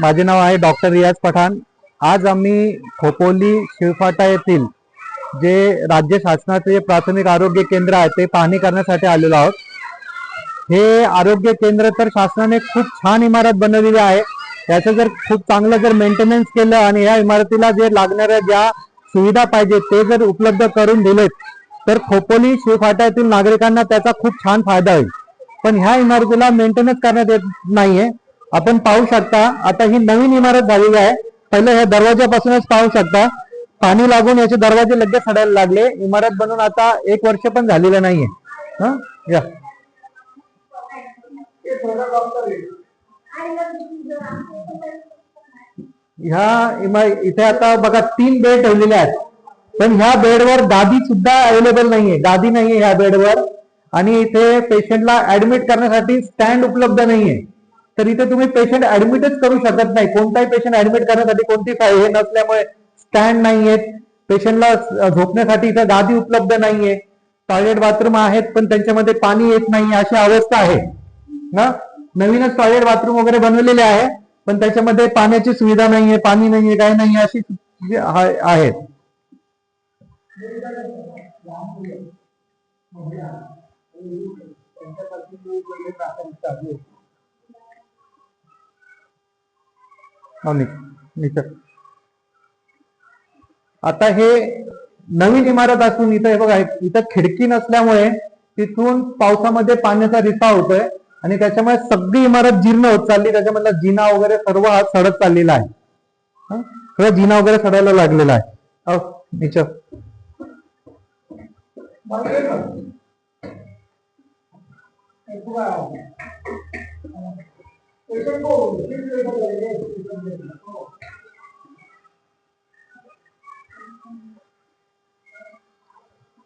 माझे नाव आहे डॉक्टर रियाज पठाण. आज आम्ही खोपोली शिवफाटा येथील जे राज्य शासनाचे जे प्राथमिक आरोग्य केंद्र आहे ते पाहणी करण्यासाठी आलेलो आहोत. हे आरोग्य केंद्र तर शासनाने खूप छान इमारत बनवलेली आहे. याचं जर खूप चांगलं जर मेंटेनन्स केलं आणि या इमारतीला जे लागणाऱ्या ज्या सुविधा पाहिजे ते जर उपलब्ध करून दिलेत तर खोपोली शिवफाट्यातील नागरिकांना त्याचा खूप छान फायदा होईल. पण ह्या इमारतीला मेंटेनन्स करण्यात येत नाहीये. आपण पाहू शकता आता ही नवीन इमारत झालेली आहे. पहिले ह्या दरवाजापासूनच पाहू शकता. पाणी लागून याचे दरवाजे लगेच सडायला लागले. इमारत बनून आता एक वर्ष पण झालेलं नाहीये. हा? या. ह्या इमा- इथे आता बघा तीन बेड ठेवलेले आहेत. पण ह्या बेडवर गादी सुद्धा अवेलेबल नाहीये. गादी नाहीये ह्या बेडवर. आणि इथे पेशंटला ऍडमिट करण्यासाठी स्टँड उपलब्ध नाहीये. तर इथे तुम्ही पेशंट ऍडमिटच करू शकत नाही कोणताही पेशंट ऍडमिट करण्यासाठी कोणती फाय हे नसल्यामुळे स्टँड नाहीयेत पेशंटला झोपण्यासाठी इथे गादी उपलब्ध नाहीये टॉयलेट बाथरूम आहेत पण त्यांच्यामध्ये पाणी येत नाही अशी अवस्था आहे ना नवीनच टॉयलेट बाथरूम वगैरे बनवलेले आहे पण त्याच्यामध्ये पाण्याची सुविधा नाहीये पाणी नाहीये काय नाही अशी आहे- आहेत हो, हो, आता हे नवीन इमारत असून इथं हे बघा इथं खिडकी नसल्यामुळे तिथून पावसामध्ये पाण्याचा रिसा होतोय आणि त्याच्यामुळे सगळी इमारत जीर्ण होत चालली. त्याच्यामधला जिना वगैरे सर्व हा सडत चाललेला आहे. सगळं जिना वगैरे सडायला लागलेला आहे. हो,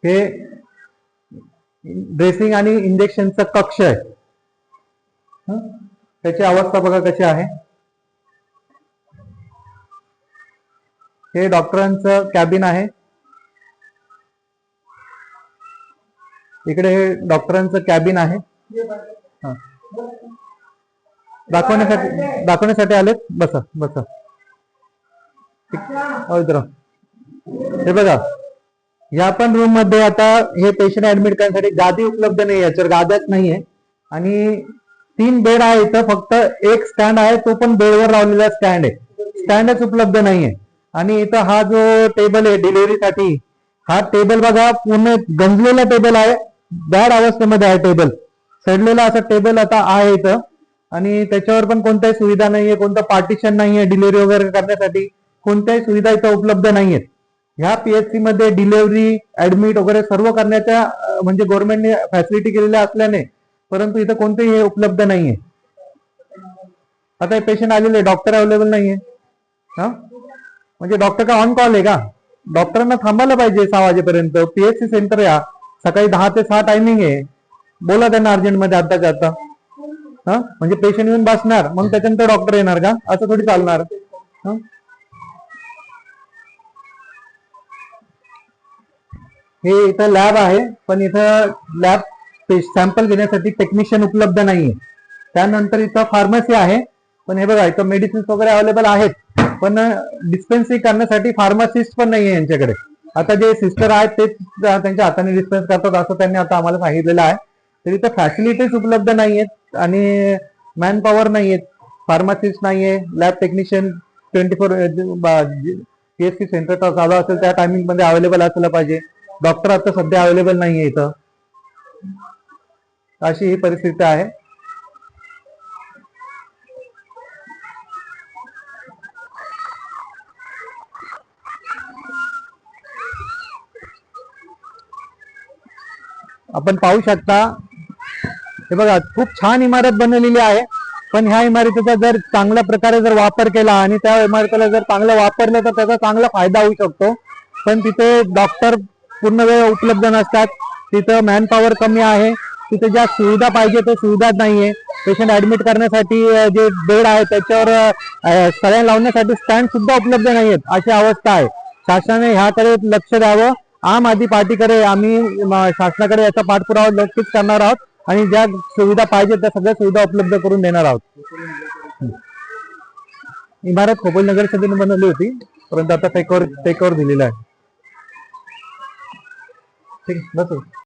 हे ड्रेसिंग आणि इंजेक्शनचा कक्ष आहे. त्याची अवस्था बघा कशी आहे. हे डॉक्टरांचं कॅबिन आहे. इकडे हे डॉक्टरांचं कॅबिन आहे. दाखवण्यासाठी दाखवण्यासाठी आलेत? बसा बसा. हो. हे बघा. या पण रूममध्ये आता हे पेशंट ऍडमिट करण्यासाठी गादी उपलब्ध नाही याच्यावर गाद्याच नाहीये. आणि तीन बेड आहे इथं. फक्त एक स्टँड आहे. तो पण बेडवर लावलेला स्टँड आहे. स्टँडच उपलब्ध नाहीये. आणि इथं हा जो टेबल आहे डिलिव्हरीसाठी हा टेबल बघा पूर्ण गंजलेला टेबल आहे. बॅड अवस्थेमध्ये आहे टेबल सडलेला असा टेबल आता आहे इथं. आणि त्याच्यावर पण कोणत्याही सुविधा नाहीये कोणतं पार्टिशन नाहीये डिलिव्हरी वगैरे करण्यासाठी कोणत्याही सुविधा इथं उपलब्ध नाहीयेत. ह्या पीएचसी मध्ये डिलिव्हरी ऍडमिट वगैरे सर्व करण्याच्या म्हणजे गव्हर्नमेंटने फॅसिलिटी केलेल्या असल्याने परंतु इथं कोणतेही हे उपलब्ध नाहीये. आता हे पेशंट आलेले डॉक्टर अवेलेबल नाहीये. हा? म्हणजे डॉक्टर का ऑन कॉल आहे का? डॉक्टरांना थांबायला पाहिजे सहा वाजेपर्यंत. पीएचसी सेंटर या. सकाळी दहा ते सहा टायमिंग आहे. बोला त्यांना अर्जंटमध्ये आताच्या आता हा? म्हणजे पेशंट येऊन बसणार मग त्याच्यानंतर डॉक्टर येणार का? असं थोडी चालणार. हा? हे इथं लॅब आहे पण इथं लॅब सॅम्पल घेण्यासाठी टेक्निशियन उपलब्ध नाहीये. त्यानंतर इथं फार्मसी आहे पण हे बघा इथं मेडिसिन्स वगैरे अवेलेबल आहेत पण डिस्पेन्सरी करण्यासाठी फार्मासिस्ट पण नाहीये यांच्याकडे. आता जे सिस्टर आहेत तेच त्यांच्या हाताने डिस्पेन्स करतात असं त्यांनी आता आम्हाला सांगितलेलं आहे. तर इथं फॅसिलिटीज उपलब्ध नाहीयेत. आणि मॅन पॉवर नाहीयेत फार्मासिस्ट नाहीये lab technician twenty four PSC centre चालू असेल त्या टायमिंगमध्ये अवेलेबल असलं पाहिजे. डॉक्टर आता सध्या अवेलेबल नाहीये इथं. अशी ही परिस्थिती आहे. आपण पाहू शकता हे बघा खूप छान इमारत बनवलेली आहे. पण ह्या इमारतीचा जर चांगल्या प्रकारे जर वापर केला आणि त्या इमारतीला जर चांगलं वापरलं तर त्याचा चांगला फायदा होऊ शकतो. पण तिथे डॉक्टर पूर्ण वेळ उपलब्ध नसतात. तिथं मॅन पॉवर कमी आहे. तिथे ज्या सुविधा पाहिजे त्या सुविधा नाहीये. पेशंट ऍडमिट करण्यासाठी जे बेड आहे त्याच्यावर सगळ्या लावण्यासाठी स्टँड सुद्धा उपलब्ध नाहीयेत अशी अवस्था आहे. शासनाने ह्याकडे लक्ष द्यावं. आम आदमी पार्टीकडे आम्ही शासनाकडे याचा पाठपुरावा नक्कीच करणार आहोत. आणि ज्या सुविधा पाहिजे त्या सगळ्या सुविधा उपलब्ध करून देणार आहोत. इमारत खोपोली नगरसभेने बनवली होती परंतु आता टेकओव्हर टेकओव्हर दिलेला आहे. ठीक आहे बस.